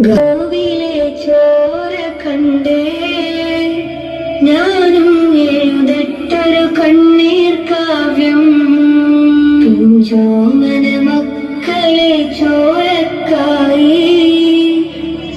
ഗോവിലെ ചോര കണ്ടേ. ഞാനും എഴുതട്ടൊരു കണ്ണീർ കാവ്യം. ചോമന മക്കളെ ചോരക്കായി.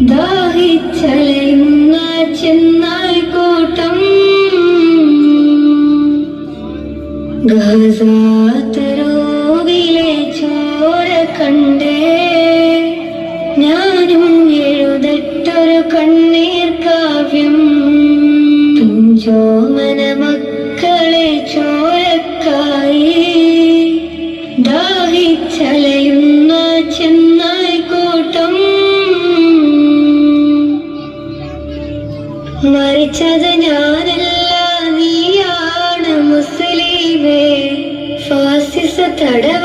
ദാഹിച്ചലയുന്ന ചെന്നായി കൂട്ടം. ഗസാത്തരോവിലെ ചോര കണ്ടേ. പിഞ്ചോമന മക്കളെ ചോരക്കായി. ദാഹിച്ചലയുന്ന ചെന്നായി കൂട്ടം. മരിച്ചത് ഞാനല്ല നീയാണ് മുസ്ലിമേ. ഫാസിസ തടവറയിൽ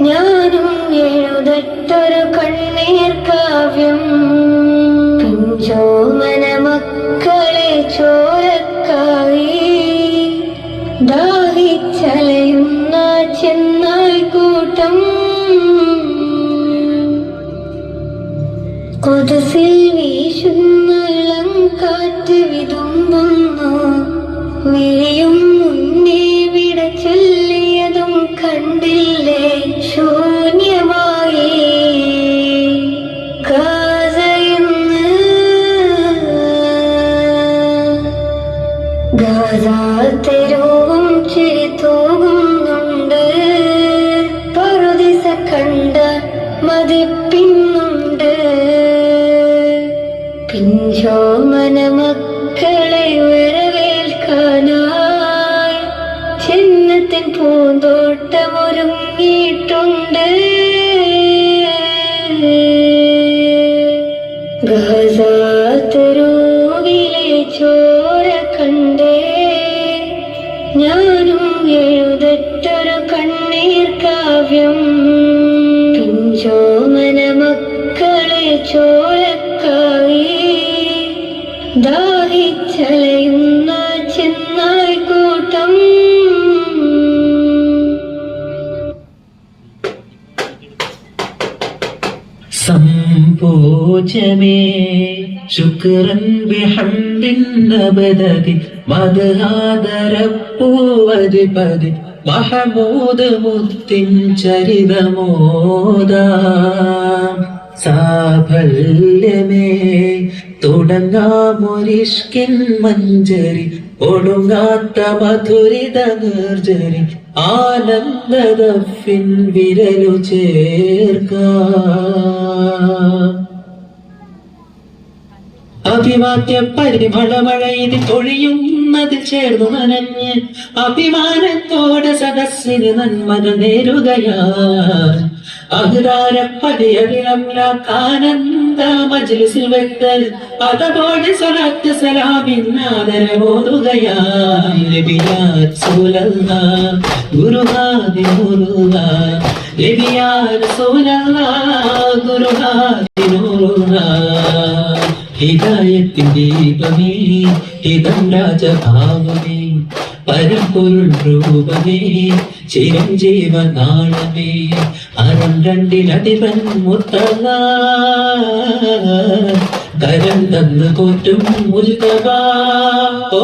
ഞാനും എഴുതട്ടൊരു കണ്ണീർ കാവ്യം. പിഞ്ചോമന മക്കളെ ചോരക്കായി. ദാഹിച്ചലയുന്ന ചെന്നാൽ കൂട്ടം. കൊതസിൽ വീശുന്ന കാറ്റ് വിതുമ്പുന്നു. വിളിയും ഗാസാത്തെരുവും ചിരി കണ്ട ചിന്നത്തിൻ പൂന്തോട്ടമൊരുങ്ങിയിട്ടുണ്ട്. ചോരക്കായി ദാഹിച്ചലയുന്ന ചെന്നായി കൂട്ടം. സംപോചമേ ശുക്രൻ ബിഹംദിൻ നബദതി മദ്ഹാദരപ്പൂവതി പതി മഹമൂദ് മുത്തിൻ ചരിതമോദ. സാഫല്യമേ തുടങ്ങാമൊരിഷ്കിൻ മഞ്ചരി ഒടുങ്ങാത്ത മധുരിത നിർജരി ആനന്ദദഫിൻ വിരലു ചേർക്ക. അഭിവാദ്യ പരിമളമഴയിൽ പൊഴിയുന്നതിൽ ചേർന്നു നനഞ്ഞ് അഭിമാനത്തോടെ സദസ്സിന് നന്മകൾ നേരുകയാ. അഹ്റാരപ്പടിയതിളംലാക്കാനന്ദ മജ്ലിസിൽ വെത്ത് അതപോലെ സ്വലാത്ത് ഗുരുഹാദി റസൂലല്ല ഗുരുഹാദി ഹിദായത്തിൻ ദീപമേ ഹിതം രാജഭാവമേ പരമ്പൊരുൾ രൂപമേ ചിരഞ്ജീവ നാളമേ അരം രണ്ടിലധിപൻ മുത്തല കരം തന്നു പോറ്റും മുൽതക ഓ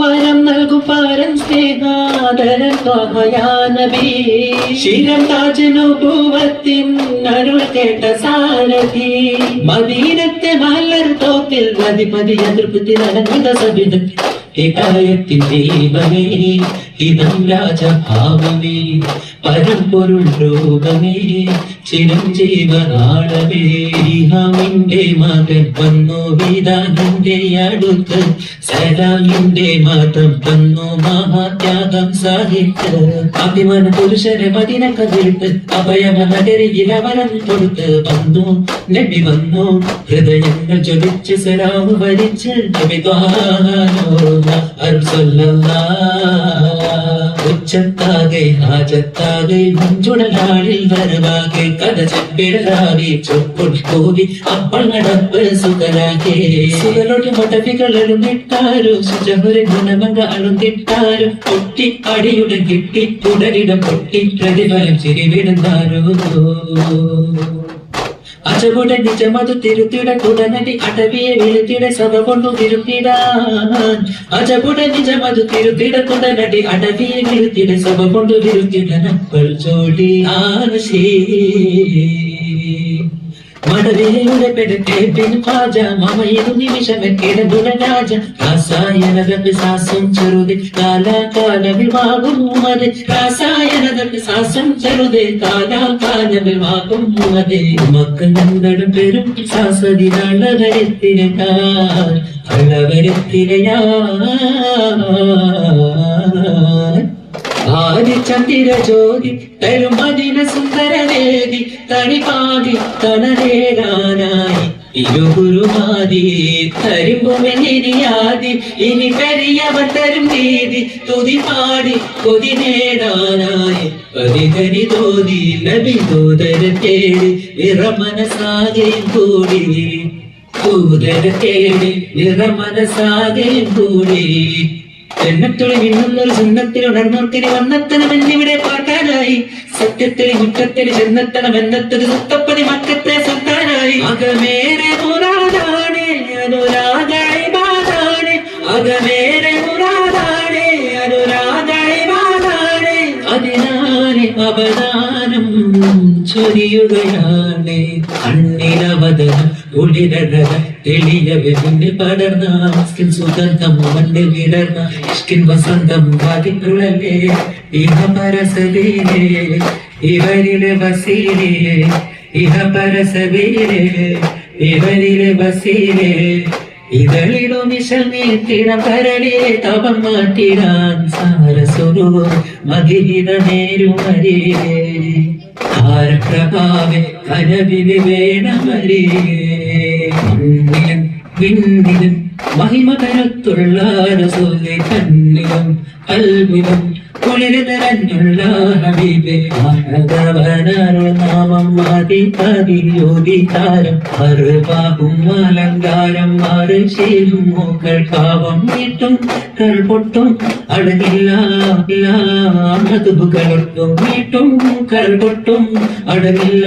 വരം സ്നേഹാദരം നബി ശിരം താജനുഭൂവത്തിൻ അരുൾ കേട്ട സാരഥി. മദീനത്തെ മലർ തോപ്പിൽ നദിപതി അതൃപ്തി നടന്നത് സവിധ. ഹിതായത്തിൻ ദീപമേ ഇതം രാജഭാവമേ പരമ്പൊരുൾ രൂപമേ ചിരഞ്ജീവനാളമേ. ഇഹാമിന്റെ മകൻ വന്നു വിധാനന്റെ അടുത്ത്. സലാമിന്റെ മതം തന്നു മഹാത്യാഗം സാഹിത്യ അഭിമാന പുരുഷനെ മതിന കതിർത്ത് അഭയമ നഗരിയിൽ അവരം കൊടുത്ത് വന്നു. നബി വന്നു ഹൃദയങ്ങൾ ജ്വലിച്ച് സലാമ് വരിച്ച് നബി ഉച്ചത്താകെ ഹാജത്താകെ മുഞ്ചുടലാളിൽ വരവാകെ കഥ ചെപ്പിടലാകെ ചൊപ്പൊടി കൂടി അപ്പോൾ സുഖലാകെ സുഖലോട്ട് മടവികൾ ഇട്ടാരും സുജമുറി ഗുണമങ്കാളും തിട്ടാരും പൊട്ടി കിട്ടി തുടരിടം പൊട്ടി പ്രതിഫലം ചിരിവിടുന്നാരോ అచగుడ నిజమదు తిరుతిడ కుడనటి అటవియ విలుతిడ సదగొండు తిరుతిడ అచగుడ నిజమదు తిరుతిడ కుడనటి అటవియ విలుతిడ సదగొండు తిరుతిడ నప్పలు జోడి ఆనసే മടവിലയുടെ പെടട്ടെ പിൻ പാജ മമയിലും നിമിഷമെത്തിടതുട രാജ രാസായനതക്ക് സാസം ചെറുതെ കാലാകാലമിൽ വാകും മതി രാസായനതക്ക് സാസം ചെറുതെ കാലാകാലമിൽ വാകും മതി മക്കൾ നണ്ടടും പെരും സാസതിനാളവരെത്തിരക്കാർ അളവരെത്തിരയാ ആദി ചന്ദ്ര ജ്യോതി തരും മദിന സുന്ദരവേദി തണിപാകി തനരേകാനായി ഇരുഗുരുമാതി തരുമ്പുമെന്നിരിയാതി ഇനി പെരിയവർ തരും നീതി തുതി പാടി കൊതി നേടാനായി പതിതരി തോതി നബി ദൂതര തേടി നിറമനസാകെയും കൂടി. ദൂതര തേടി നിറമനസാകെയും കൂടി. എണ്ണത്തുളി മിന്നുന്നൊരു സുന്നത്തിൽ ഉണർന്നോർക്കിനി വന്നെത്തണം എന്നിവിടെ പാട്ടാനായി. സത്യത്തിൽ മുറ്റത്തിൽ ചെന്നെത്തണം എന്നത്തൊരു സുത്തപ്പതി മക്കത്തെ സുൽത്താനായി. അകമേറെ മുറാദാണ് അനുരാഗാണ് അകമേറെ അനുരാഗായി അനുരാഗാണ് അതിനാലെ അവതാനം ചൊരിയുകയാണ്. കണ്ണിലവതനം ഉളിരഴക തെളിയ വെതിന്റെ പടർന്ന സ്കിൻ സുഗന്ധം മണ്ണിൽ വിടർന്ന ഇഷ്കിൻ വസന്തം ഇഹ ഇഹ മണ്ണിലും വിണ്ണിലും മഹിമ കരുത്തുള്ള രസൂലെ കണ്ണിലും കുളിര് നിറഞ്ഞുള്ള ഹബീബെ നാമം മാതി പതിയോതി താരം. അറുപാകും അലങ്കാരം മാറി ശീലും മൂക്കൾ പാവം നീട്ടും കൽപൊട്ടും അടങ്ങില്ല മധുബുകളൊട്ടും നീട്ടും കൽപൊട്ടും അടങ്ങില്ല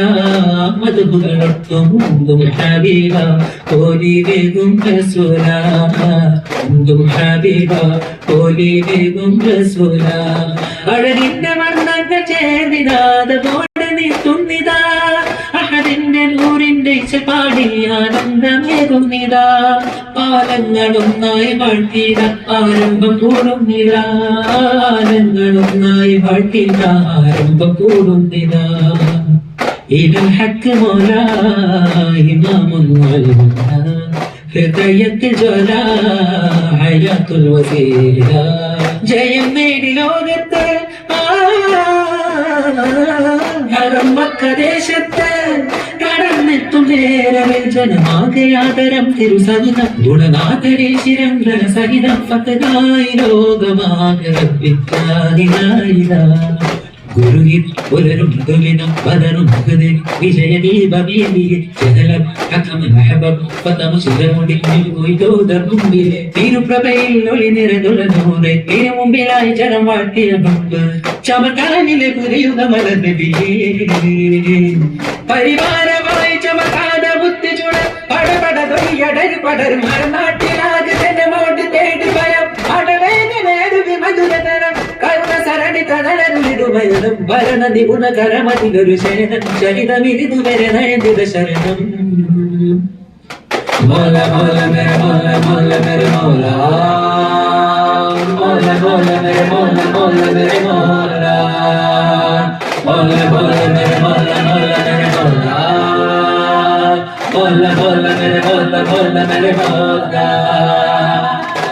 മധുബുകളൊട്ടും ഉന്തും ഹബീബ കോലി വേഗം റസൂല ഉന്തും ഹബീബ കോലി വേഗം റസൂല. അഴകിന്റെ വർണങ്ങൾ ചേർന്നിതാത പോലെ നീ തുന്നിതാ. അഹദിന്റെ നൂറിന്റെ ഇച്ചപാടി ആനന്ദമേകുന്നിതാ. പാലങ്ങളൊന്നായി വാഴ്ത്തിട ആരംഭം കൂടും കൂടുന്നിതാ പാലങ്ങളൊന്നായി വാഴ്ത്തിട ആരംഭം കൂടും കൂടുന്നിതാ. ഇതൽ ഹക്ക് മോലായി വൽമുന ഹൃദയത്തിൽ ജ്വല ഹയാത്തുൽ വസീല. ജയം നേടി ലോകത്ത്. മക്കദേശത്ത് കടന്നെത്തും നേരമേ ജനമാകയാതരം തിരുസഹിതം ഗുണനാഥരെ ശിരംഗന സഹിതം. പത്തനായി ലോകമാകരപ്പിക്കാതിനായിതാ ഗുരുവിൽ പുലരും പതനും മുഖതിൽ വിജയദീപമേലിയെ മുമ്പിലെ തിരുപ്രഭയിൽ ഒളി നിറതുളനൂറെ തിരു മുമ്പിലായി ചരം വാട്ടിയ മുമ്പ് ചമക്കാനിലെ പുരയുക മലർന്നതിയേ പരിവാരമായി ചമക്കാത ബുദ്ധി ചുട പടപട പടർ പടരും തന്നെ മോട്ട് തേടി ഭയം അടവേദനേടുവി മധുരതരം കരുണ സരണി തടലരുളിടുമയണം ഭരണ നിപുണ നയന്തിത ശരണം Mola, mola, mere, mola, mola, mere, mola. Mola, mola, mere, mola, mola, mere, mola. Mola, mola, mere, mola, mola, mere, mola. Mola, mola, mere, mola, mola, mere, mola.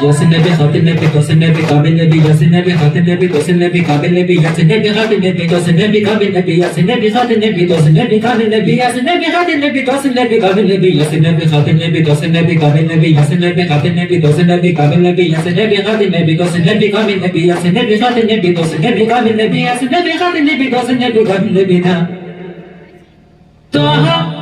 जैसे ने भी खातिन ने भी तोसिन ने भी काबिल ने भी यासिन ने भी खातिन ने भी तोसिन ने भी काबिल ने भी यासिन ने भी खातिन ने भी तोसिन ने भी काबिल ने भी यासिन ने भी खातिन ने भी तोसिन ने भी काबिल ने भी यासिन ने भी खातिन ने भी तोसिन ने भी काबिल ने भी यासिन ने भी खातिन ने भी तोसिन ने भी काबिल ने भी यासिन ने भी खातिन ने भी तोसिन ने भी काबिल ने भी यासिन ने भी खातिन ने भी तोसिन ने भी काबिल ने भी यासिन ने भी खातिन ने भी तोसिन ने भी काबिल ने भी यासिन ने भी खातिन ने भी तोसिन ने भी काबिल ने भी ना तो हाँ